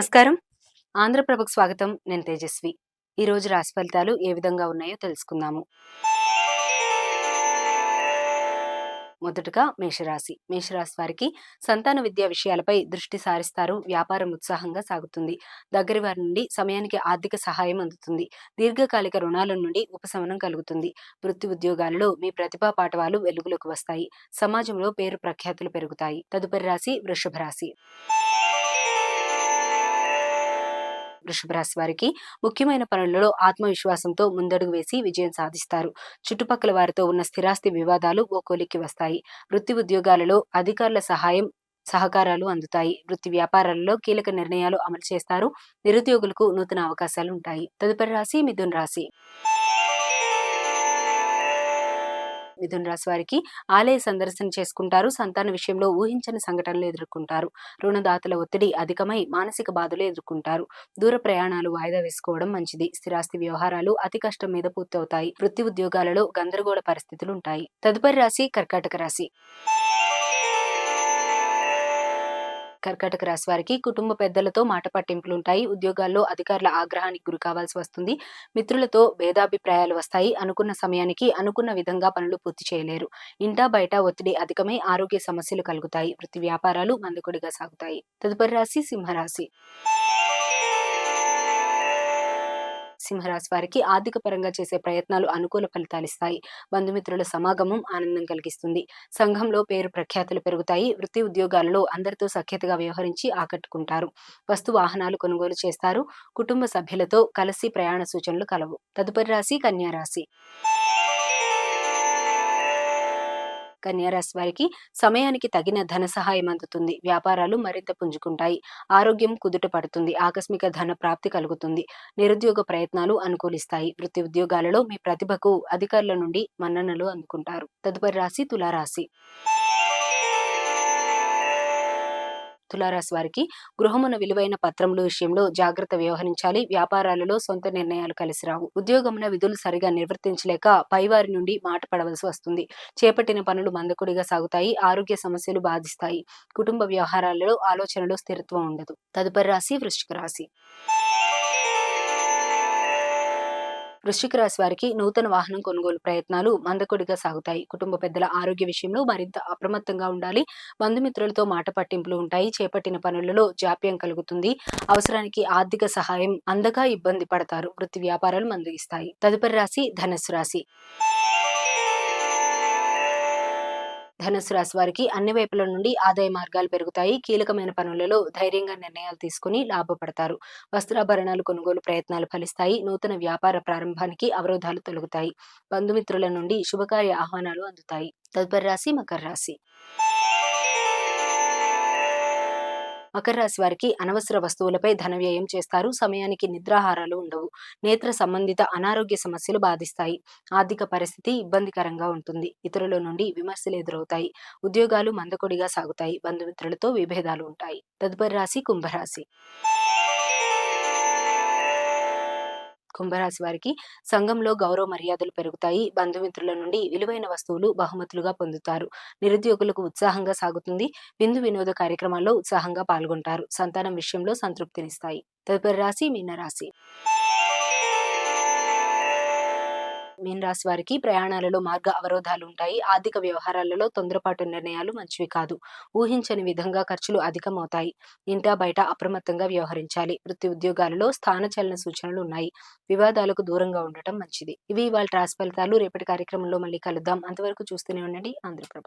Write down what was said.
నమస్కారం. ఆంధ్రప్రభకు స్వాగతం. నేను తేజస్వి. ఈ రోజు రాశి ఫలితాలు ఏ విధంగా ఉన్నాయో తెలుసుకుందాము. మొదటగా మేషరాశి. మేషరాశి వారికి సంతాన విద్యా విషయాలపై దృష్టి సారిస్తారు. వ్యాపారం ఉత్సాహంగా సాగుతుంది. దగ్గరి వారి నుండి సమయానికి ఆర్థిక సహాయం అందుతుంది. దీర్ఘకాలిక రుణాల నుండి ఉపశమనం కలుగుతుంది. వృత్తి ఉద్యోగాలలో మీ ప్రతిభా పాఠవాలు వెలుగులోకి వస్తాయి. సమాజంలో పేరు ప్రఖ్యాతులు పెరుగుతాయి. తదుపరి రాశి వృషభ రాశి. వృషభ రాశి వారికి ముఖ్యమైన పనులలో ఆత్మవిశ్వాసంతో ముందడుగు వేసి విజయం సాధిస్తారు. చుట్టుపక్కల వారితో ఉన్న స్థిరాస్తి వివాదాలు ఓకోలికి వస్తాయి. వృత్తి ఉద్యోగాలలో అధికారుల సహాయం సహకారాలు అందుతాయి. వృత్తి వ్యాపారాలలో కీలక నిర్ణయాలు అమలు చేస్తారు. నిరుద్యోగులకు నూతన అవకాశాలు ఉంటాయి. తదుపరి రాశి మిథున్ రాశి. మిథున రాశి వారికి ఆలయ సందర్శన చేసుకుంటారు. సంతాన విషయంలో ఊహించని సంఘటనలు ఎదుర్కొంటారు. రుణదాతల ఒత్తిడి అధికమై మానసిక బాధలు ఎదుర్కొంటారు. దూర ప్రయాణాలు వాయిదా వేసుకోవడం మంచిది. స్థిరాస్తి వ్యవహారాలు అతి కష్టం మీద పూర్తవుతాయి. వృత్తి ఉద్యోగాలలో గందరగోళ పరిస్థితులు ఉంటాయి. తదుపరి రాశి కర్కాటక రాశి. కర్కాటక రాశి వారికి కుటుంబ పెద్దలతో మాట పట్టింపులు ఉంటాయి ఉద్యోగాల్లో అధికారుల ఆగ్రహానికి గురి కావాల్సి వస్తుంది. మిత్రులతో భేదాభిప్రాయాలు వస్తాయి. అనుకున్న సమయానికి అనుకున్న విధంగా పనులు పూర్తి చేయలేరు. ఇంటా బయట ఒత్తిడి అధికమై ఆరోగ్య సమస్యలు కలుగుతాయి. వృత్తి వ్యాపారాలు మందకొడిగా సాగుతాయి. తదుపరి రాశి సింహరాశి. సింహరాశి వారికి ఆర్థిక పరంగా చేసే ప్రయత్నాలు అనుకూల ఫలితాలిస్తాయి. బంధుమిత్రుల సమాగమం ఆనందం కలిగిస్తుంది. సంఘంలో పేరు ప్రఖ్యాతులు పెరుగుతాయి. వృత్తి ఉద్యోగాలలో అందరితో సఖ్యతగా వ్యవహరించి ఆకట్టుకుంటారు. వస్తు వాహనాలు కొనుగోలు చేస్తారు. కుటుంబ సభ్యులతో కలిసి ప్రయాణ సూచనలు కలవు. తదుపరి రాశి కన్యారాశి కన్యారాశి వారికి సమయానికి తగిన ధన సహాయం అందుతుంది. వ్యాపారాలు మరింత పుంజుకుంటాయి. ఆరోగ్యం కుదుట పడుతుంది. ఆకస్మిక ధన ప్రాప్తి కలుగుతుంది. నిరుద్యోగ ప్రయత్నాలు అనుకూలిస్తాయి. వృత్తి ఉద్యోగాలలో మీ ప్రతిభకు అధికారుల నుండి మన్ననలు అందుకుంటారు. తదుపరి రాశి తులారాశి. తులారాశి వారికి గృహమున విలువైన పత్రముల విషయంలో జాగ్రత్త వ్యవహరించాలి. వ్యాపారాలలో సొంత నిర్ణయాలు కలిసి రావు. ఉద్యోగమున విధులు సరిగా నిర్వర్తించలేక పైవారి నుండి మాట పడవలసి వస్తుంది. చేపట్టిన పనులు మందకుడిగా సాగుతాయి. ఆరోగ్య సమస్యలు బాధిస్తాయి. కుటుంబ వ్యవహారాలలో ఆలోచనలో స్థిరత్వం ఉండదు. తదుపరి రాశి వృశ్చిక రాశి. వృశ్చిక రాశి వారికి నూతన వాహనం కొనుగోలు ప్రయత్నాలు మందకొడిగా సాగుతాయి. కుటుంబ పెద్దల ఆరోగ్య విషయంలో మరింత అప్రమత్తంగా ఉండాలి. బంధుమిత్రులతో మాట పట్టింపులు ఉంటాయి. చేపట్టిన పనులలో జాప్యం కలుగుతుంది. అవసరానికి ఆర్థిక సహాయం అందగా ఇబ్బంది పడతారు. వృత్తి వ్యాపారాలు మందగిస్తాయి. తదుపరి రాశి ధనస్సు రాశి. ధనుసు రాశి వారికి అన్ని వైపుల నుండి ఆదాయ మార్గాలు పెరుగుతాయి. కీలకమైన పనులలో ధైర్యంగా నిర్ణయాలు తీసుకుని లాభపడతారు. వస్త్రాభరణాలు కొనుగోలు ప్రయత్నాలు ఫలిస్తాయి. నూతన వ్యాపార ప్రారంభానికి అవరోధాలు తొలగుతాయి. బంధుమిత్రుల నుండి శుభకార్య ఆహ్వానాలు అందుతాయి. తదుపరి రాశి మకర రాశి. మకర రాశి వారికి అనవసర వస్తువులపై ధన వ్యయం చేస్తారు. సమయానికి నిద్రాహారాలు ఉండవు. నేత్ర సంబంధిత అనారోగ్య సమస్యలు బాధిస్తాయి. ఆర్థిక పరిస్థితి ఇబ్బందికరంగా ఉంటుంది. ఇతరుల నుండి విమర్శలు ఎదురవుతాయి. ఉద్యోగాలు మందకొడిగా సాగుతాయి. బంధుమిత్రులతో విభేదాలు ఉంటాయి. తదుపరి రాశి కుంభరాశి. కుంభరాశి వారికి సంఘంలో గౌరవ మర్యాదలు పెరుగుతాయి. బంధుమిత్రుల నుండి విలువైన వస్తువులు బహుమతులుగా పొందుతారు. నిరుద్యోగులకు ఉత్సాహంగా సాగుతుంది. విందు వినోద కార్యక్రమాల్లో ఉత్సాహంగా పాల్గొంటారు. సంతానం విషయంలో సంతృప్తినిస్తాయి. తదుపరి రాశి మీన మీన రాశి వారికి ప్రయాణాలలో మార్గ అవరోధాలు ఉంటాయి ఆర్థిక వ్యవహారాలలో తొందరపాటు నిర్ణయాలు మంచివి కాదు. ఊహించని విధంగా ఖర్చులు అధికమవుతాయి. ఇంటా బయట అప్రమత్తంగా వ్యవహరించాలి. వృత్తి ఉద్యోగాలలో స్థానచలన సూచనలు ఉన్నాయి. వివాదాలకు దూరంగా ఉండటం మంచిది. ఇవి వాళ్ళ రాశి ఫలితాలు. రేపటి కార్యక్రమంలో మళ్ళీ కలుద్దాం. అంతవరకు చూస్తూనే ఉండండి. ఆంధ్రప్రభ